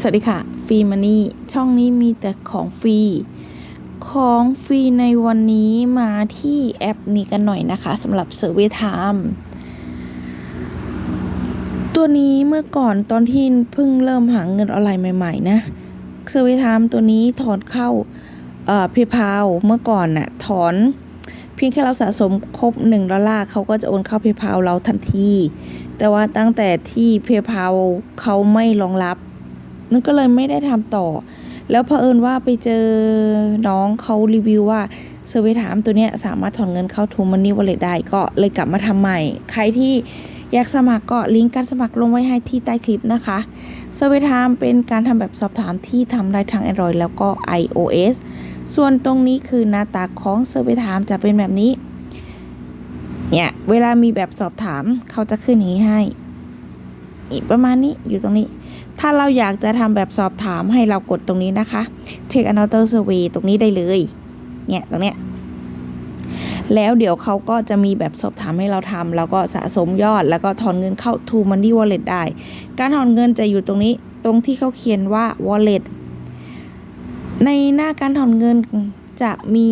สวัสดีค่ะฟรีมันนี่ช่องนี้มีแต่ของฟรีของฟรีในวันนี้มาที่แอปนี้กันหน่อยนะคะสำหรับ Survey Time ตัวนี้เมื่อก่อนตอนที่เพิ่งเริ่มหาเงินออนไลน์ใหม่ ๆ นะ Survey Time ตัวนี้ถอนเข้าเอ่อ PayPal เมื่อก่อนน่ะถอน เพียงแค่เราสะสมครบ1ดอลลาร์เขาก็จะโอนเข้า PayPal เราทันที แต่ว่าตั้งแต่ที่ PayPal เขาไม่รองรับ นั่นก็เลยไม่ได้ทำต่อ แล้วเผอิญว่าไปเจอน้องเขารีวิวว่าเซอร์เวถามตัวเนี้ยสามารถถอนเงินเข้าทูมันนี่วอลเล็ตได้ก็เลยกลับมาทำใหม่ ใครที่อยากสมัครก็ลิงก์การสมัครลงไว้ให้ที่ใต้คลิปนะคะเซอร์เวถามเป็นการทำแบบสอบถามที่ทำได้ทั้ง Android แล้วก็ iOS ส่วนตรงนี้คือหน้าตาของเซอร์เวถามจะเป็นแบบนี้เนี่ยเวลามีแบบสอบถามเขาจะขึ้นอย่างนี้ให้ ประมาณนี้อยู่ตรงนี้ ถ้าเราอยากจะทำแบบสอบถามให้เรากดตรงนี้นะคะ Take another survey ตรงนี้ได้เลย เนี่ยตรงเนี้ยแล้วเดี๋ยวเขาก็จะมีแบบสอบถามให้เราทำแล้วก็สะสมยอด แล้วก็ถอนเงินเข้า To Money Wallet ได้ การถอนเงินจะอยู่ตรงนี้ตรงที่เขาเขียนว่า Wallet ในหน้าการถอนเงินจะมี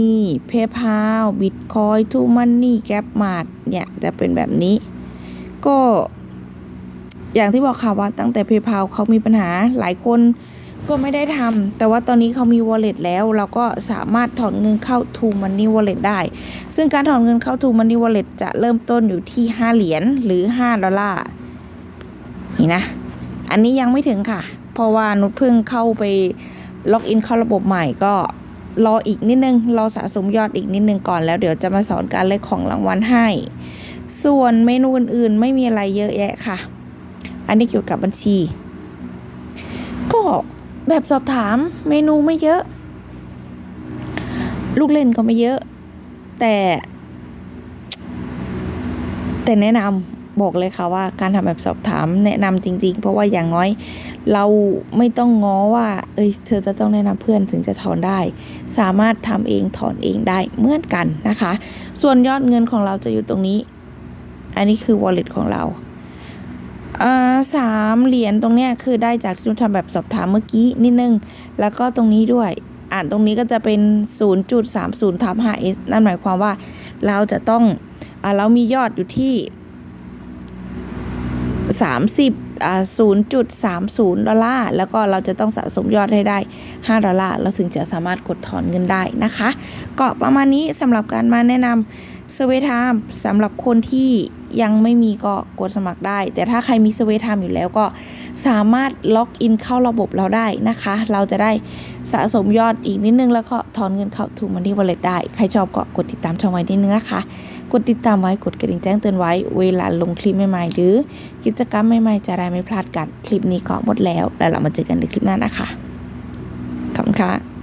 PayPal Bitcoin To Money GrabMart เนี่ยจะเป็นแบบนี้ ก็ อย่างที่บอกค่ะว่าตั้งแต่ PayPal เขามีปัญหาหลายคนก็ไม่ได้ทำ แต่ว่าตอนนี้เขามี wallet แล้ว เราก็สามารถถอนเงินเข้า To Money Wallet ได้ ซึ่งการถอนเงินเข้า To Money Wallet จะเริ่มต้นอยู่ที่ 5 เหรียญหรือ 5 ดอลลาร์ นี่นะ อันนี้ยังไม่ถึงค่ะ เพราะว่านุชเพิ่งเข้าไปล็อกอินเข้าระบบใหม่ก็รออีกนิดนึง รอสะสมยอดอีกนิดนึงก่อนแล้วเดี๋ยวจะมาสอนการเลขของรางวัลให้ ส่วนเมนูอื่นๆ ไม่มีอะไรเยอะแยะค่ะ อันนี้เกี่ยวกับบัญชี ก็แบบสอบถามเมนูไม่เยอะ ลูกเล่นก็ไม่เยอะ แต่ แต่แนะนำบอกเลยค่ะว่าการทำแบบสอบถามแนะนำจริง ๆ เพราะว่าอย่างน้อยเราไม่ต้องง้อว่า เอ้ย เธอจะต้องแนะนำเพื่อนถึงจะถอนได้ สามารถทำเองถอนเองได้เหมือนกันนะคะ ส่วนยอดเงินของเราจะอยู่ตรงนี้ อันนี้คือ wallet ของเราอ่า สามเหรียญตรงเนี้ยคือได้จากที่เราทำแบบสอบถามเมื่อกี้นิดนึง แล้วก็ตรงนี้ด้วย อ่านตรงนี้ก็จะเป็น 0.30ทับ 5s นั่นหมายความว่าเราจะต้องอ่าเรามียอดอยู่ที่ 30อ่า0.30 ดอลลาร์ แล้วก็เราจะต้องสะสมยอดให้ได้ 5 ดอลลาร์ เราถึงจะสามารถกดถอนเงินได้นะคะ ก็ประมาณนี้สำหรับการมาแนะนำเซเวทามสำหรับคนที่ ยังไม่มีก็กดสมัครได้ แต่ถ้าใครมีเซเวทามอยู่แล้วก็สามารถล็อกอินเข้าระบบเราได้นะคะ เราจะได้สะสมยอดอีกนิดนึง แล้วก็ถอนเงินเข้าทูมันนี่วอลเล็ตได้ ใครชอบก็กดติดตามช่องไว้นิดนึงนะคะ กดติดตามไว้กดกระดิ่งแจ้งเตือนไว้ เวลาลงคลิปใหม่ๆ หรือกิจกรรมใหม่ๆ จะได้ไม่พลาดกัน คลิปนี้ก็หมดแล้ว แล้วเรามาเจอกันในคลิปหน้านะคะขอบคุณค่ะ